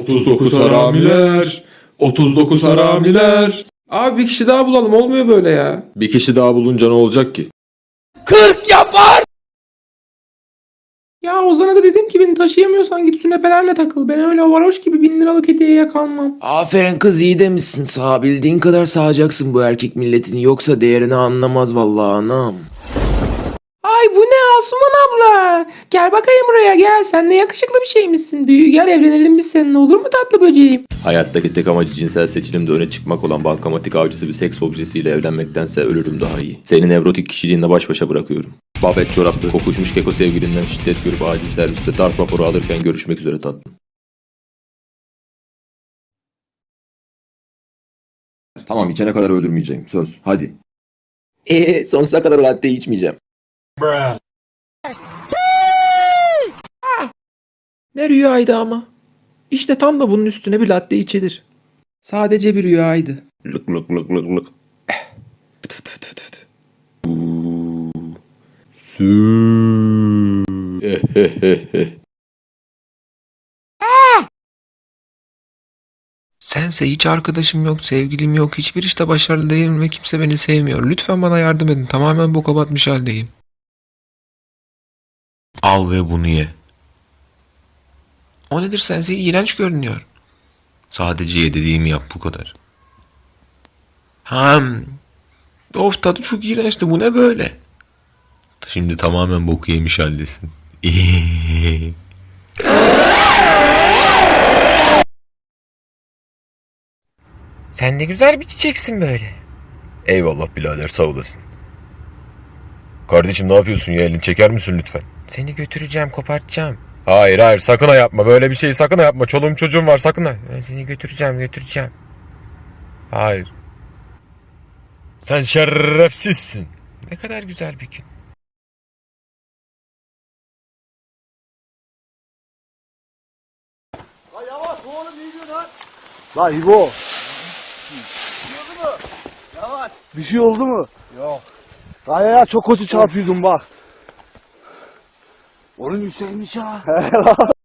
39 haramiler. 39 haramiler. Abi bir kişi daha bulalım olmuyor böyle ya. Bir kişi daha bulunca ne olacak ki? Ya Ozan'a da dedim ki beni taşıyamıyorsan git sünepelerle takıl. Ben öyle varoş gibi bin liralık hediyeye kalmam. Aferin kız iyi demişsin. Sağabildiğin kadar sağacaksın bu erkek milletini. Yoksa değerini anlamaz vallahi anam. Ay bu ne Asuman abla? Gel bakayım buraya gel. Sen ne yakışıklı bir şeymişsin. Büyü gel evlenelim biz seninle olur mu tatlı böceğim? Hayattaki tek amacı cinsel seçilimde öne çıkmak olan bankamatik avcısı bir seks objesiyle evlenmektense ölürüm daha iyi. Seni nevrotik kişiliğinle baş başa bırakıyorum. Babet çoraplı, kokuşmuş keko sevgilinden şiddet görüp acil serviste darp raporu alırken görüşmek üzere tatlım. Tamam içene kadar öldürmeyeceğim. Söz. Hadi. Eee sonsuza kadar latte içmeyeceğim. Ne rüyaydı ama. İşte tam da bunun üstüne bir latte içilir. Sadece bir rüyaydı. Lık lık lık lık lık. Fıt fıt fıt fıt fıt. Ehehehe. Sense hiç arkadaşım yok, sevgilim yok, hiçbir işte başarılı değilim ve kimse beni sevmiyor. Lütfen bana yardım edin. Tamamen boka batmış haldeyim. Al ve bunu ye. O nedir sense iğrenç görünüyor. Sadece ye dediğimi yap bu kadar. Ham. Of tadı çok iğrençti bu ne böyle? Şimdi tamamen boku yemiş haldesin. Sen ne güzel bir çiçeksin böyle. Eyvallah birader sağ olasın. Kardeşim ne yapıyorsun ya elini çeker misin lütfen? Seni götüreceğim, kopartacağım. Hayır hayır sakın ha yapma böyle bir şey sakın ha yapma. Çoluğum çocuğum var sakın ha. Ben seni götüreceğim, götüreceğim. Hayır. Sen şerefsizsin. Ne kadar güzel bir gün. Lan İbo. Bir şey oldu mu? Yok. Kayaya çok kötü çarpıyordum bak. Onun yükselmiş ha.